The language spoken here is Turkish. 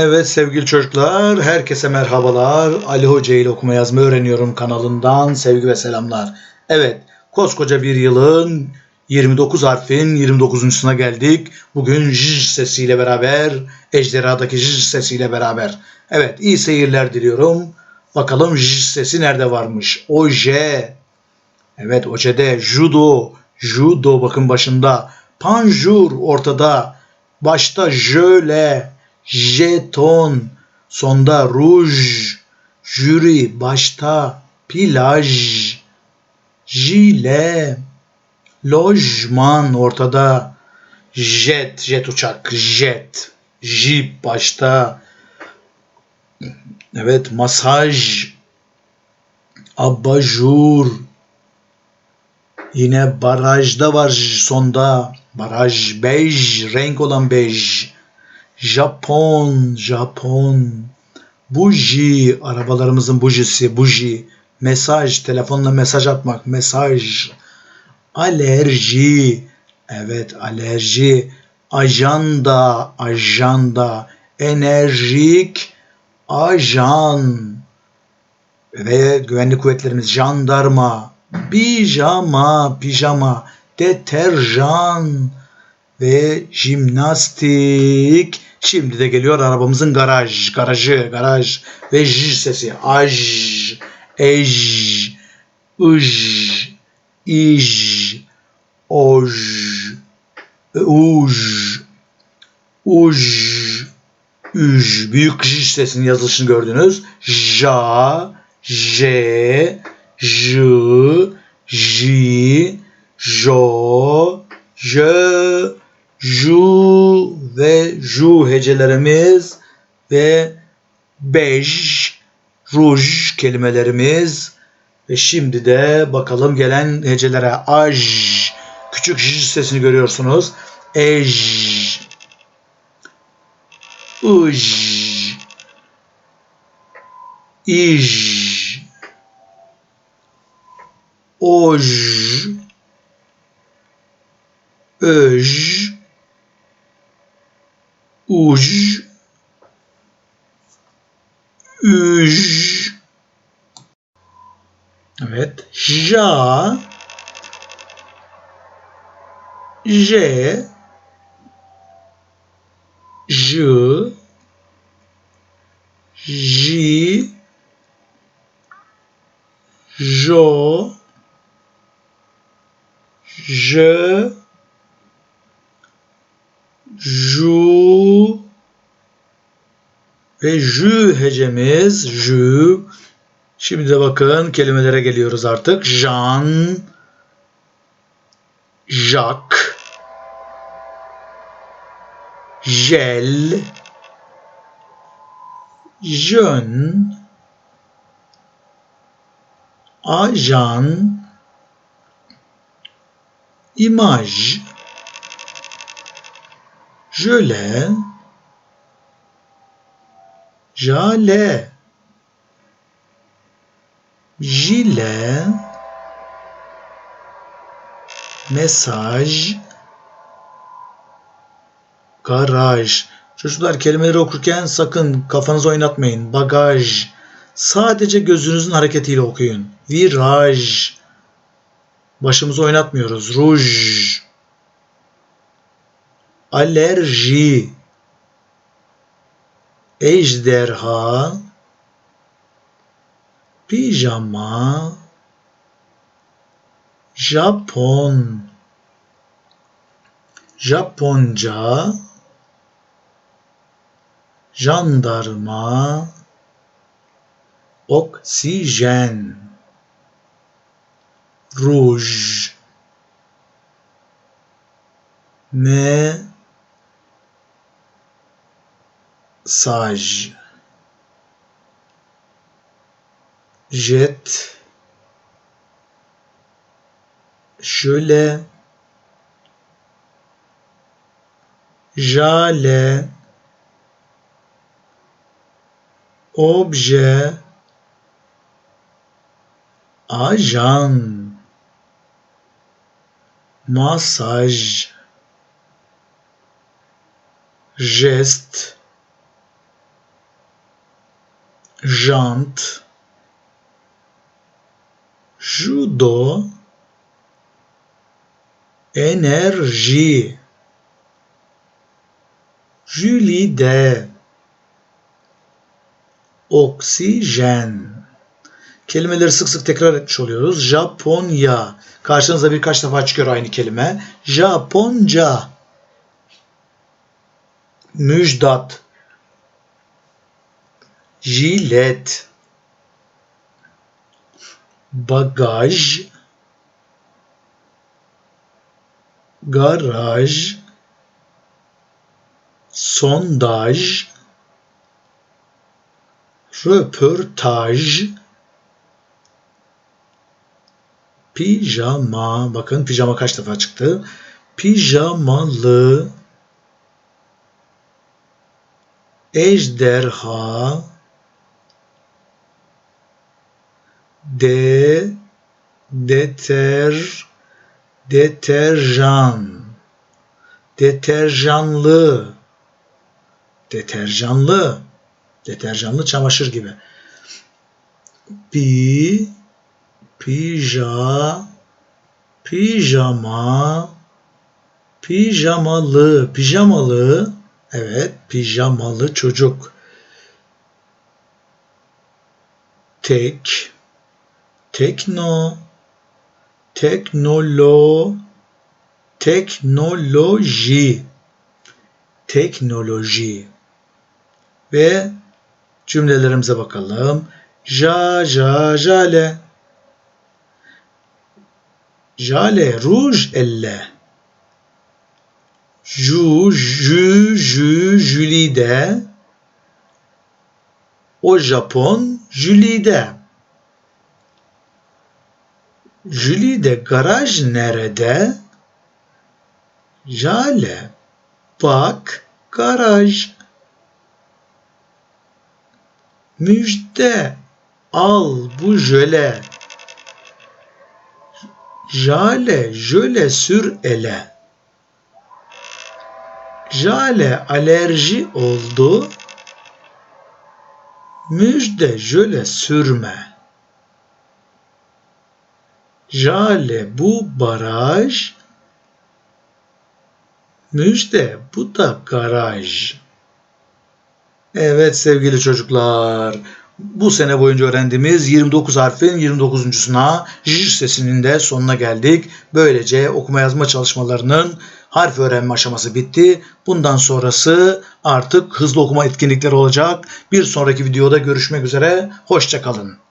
Evet sevgili çocuklar, herkese merhabalar. Ali Hoca ile okuma yazma öğreniyorum kanalından sevgi ve selamlar. Evet, koskoca bir yılın 29 harfin 29.suna geldik. Bugün j sesiyle beraber, ejderhadaki j sesiyle beraber. Evet, iyi seyirler diliyorum. Bakalım j sesi nerede varmış? Oje. Evet, ojede judo, judo bakın başında. Panjur ortada. Başta jöle, jeton, sonda ruj, jüri, başta plaj, jile, lojman ortada, jet, jet uçak, jet, jip başta, evet masaj, abajur, yine barajda var sonda, baraj bej, renk olan bej, Japon, Japon. Buji, arabalarımızın bujisi, buji. Mesaj, telefonla mesaj atmak, mesaj. Alerji, evet alerji. Ajanda, ajanda. Enerjik, ajan. Ve güvenlik kuvvetlerimiz jandarma, pijama, pijama, deterjan ve jimnastik. Şimdi de geliyor arabamızın garaj, garajı, garaj ve j sesi. Aj, ej, ıj, ij, oj, uj, uj, üj. Büyük j sesinin yazılışını gördünüz. Ja, j, j, j, jo, j, ju ve ju hecelerimiz ve bej, ruj kelimelerimiz ve şimdi de bakalım gelen hecelere aj küçük j sesini görüyorsunuz. Ej, uj, ij, oj, öj, uj, üj. Evet. Ja, j, j, j, jo, j, ju ve jü hecemiz jü. Şimdi de bakın kelimelere geliyoruz artık. Jan, jak, jel, jön, ajan, imaj, jöle, jale, jile, mesaj, garaj. Çocuklar kelimeleri okurken sakın kafanızı oynatmayın. Bagaj. Sadece gözünüzün hareketiyle okuyun. Viraj. Başımızı oynatmıyoruz. Ruj. Alerji. Ejderha. Pijama. Japon. Japonca. Jandarma. Oksijen. Ruj. Me saj. Jet. Şöyle. Jale. Obje. Ajan. Masaj. Jest jant, judo, enerji, jülide, oksijen. Kelimeleri sık sık tekrar etmiş oluyoruz. Japonya. Karşınıza birkaç defa çıkıyor aynı kelime. Japonca. Müjdat. Jilet. Bagaj. Garaj. Sondaj. Röportaj. Pijama. Bakın pijama kaç defa çıktı. Pijamalı. Ejderha. De. Deter. Deterjan. Deterjanlı. Deterjanlı. Deterjanlı çamaşır gibi. Pi pija pijama pijamalı pijamalı evet pijamalı çocuk tek tekno teknolo teknoloji teknoloji ve cümlelerimize bakalım. Ja, ja, jale. Jale, ruj, elle. Ju, jü, jü, jülide. O Japon, jülide. Jülide garaj nerede? Jale, bak garaj. Müjde al bu jöle. Jale jöle sür ele. Jale alerji oldu. Müjde jöle sürme. Jale bu baraj. Müjde bu da garaj. Evet sevgili çocuklar. Bu sene boyunca öğrendiğimiz 29 harfin 29.suna J sesinin de sonuna geldik. Böylece okuma yazma çalışmalarının harf öğrenme aşaması bitti. Bundan sonrası artık hızlı okuma etkinlikleri olacak. Bir sonraki videoda görüşmek üzere. Hoşçakalın.